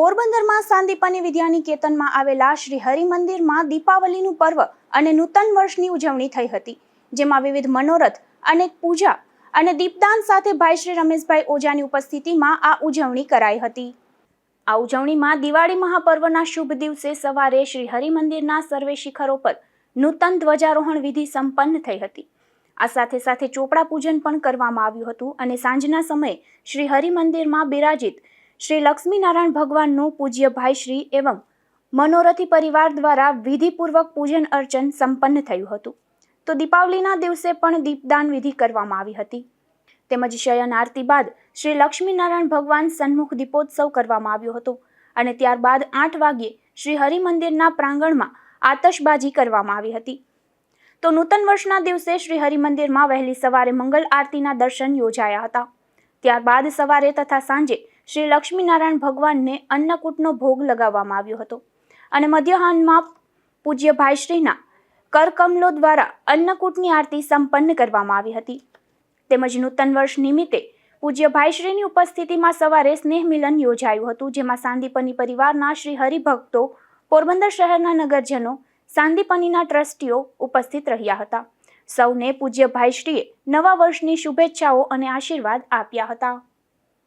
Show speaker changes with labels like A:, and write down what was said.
A: પોરબંદરમાં સાંદીપની વિદ્યાનિકેતનમાં આવેલા શ્રી હરિ મંદિરમાં દીપાવલીનું પર્વ અને નૂતન વર્ષની ઉજવણી થઈ હતી, જેમાં વિવિધ મનોરથ, અનેક પૂજા અને દીપદાન સાથે ભાઈ શ્રી રમેશભાઈ ઓજાની ઉપસ્થિતિમાં આ ઉજવણી કરાઈ હતી. આ ઉજવણીમાં દિવાળી મહાપર્વના શુભ દિવસે સવારે શ્રી હરિ મંદિરના સર્વે શિખરો પર નૂતન ધ્વજારોહણ વિધિ સંપન્ન થઈ હતી. આ સાથે સાથે ચોપડા પૂજન પણ કરવામાં આવ્યું હતું અને સાંજના સમયે શ્રી હરિ મંદિરમાં બિરાજિત શ્રી લક્ષ્મીનારાયણ ભગવાનનું પૂજ્ય ભાઈશ્રી એવં મનોરથી પરિવાર દ્વારા વિધિપૂર્વક પૂજન અર્ચન સંપન્ન થયું હતું. તો દીપાવલીના દિવસે પણ દીપદાન વિધિ કરવામાં આવી હતી. તેમજ શયન આરતી બાદ શ્રી લક્ષ્મીનારાયણ ભગવાન સન્મુખ દીપોત્સવ કરવામાં આવ્યો હતો અને ત્યારબાદ આઠ વાગ્યે શ્રી હરિ મંદિરના પ્રાંગણમાં આતશબાજી કરવામાં આવી હતી. તો નૂતન વર્ષના દિવસે શ્રી હરિ મંદિરમાં વહેલી સવારે મંગલ આરતીના દર્શન યોજાયા હતા. ત્યારબાદ સવારે તથા સાંજે શ્રી લક્ષ્મીનારાયણ ભગવાનને અન્નકૂટનો ભોગ લગાવવામાં આવ્યો હતો. અને મધ્યાહનમાં પૂજ્ય ભાઈશ્રીના કરકમલો દ્વારા અન્નકૂટની આરતી સંપન્ન કરવામાં આવી હતી. તેમજ નૂતન વર્ષ નિમિત્તે પૂજ્ય ભાઈશ્રીની ઉપસ્થિતિમાં સવારે સ્નેહ મિલન યોજાયું હતું, જેમાં સાંદીપની પરિવારના શ્રી હરિભક્તો પોરબંદર શહેરના નગરજનો, સાંદીપનીના ટ્રસ્ટીઓ ઉપસ્થિત રહ્યા હતા. સૌને પૂજ્ય ભાઈશ્રીએ નવા વર્ષની શુભેચ્છાઓ અને આશીર્વાદ આપ્યા હતા.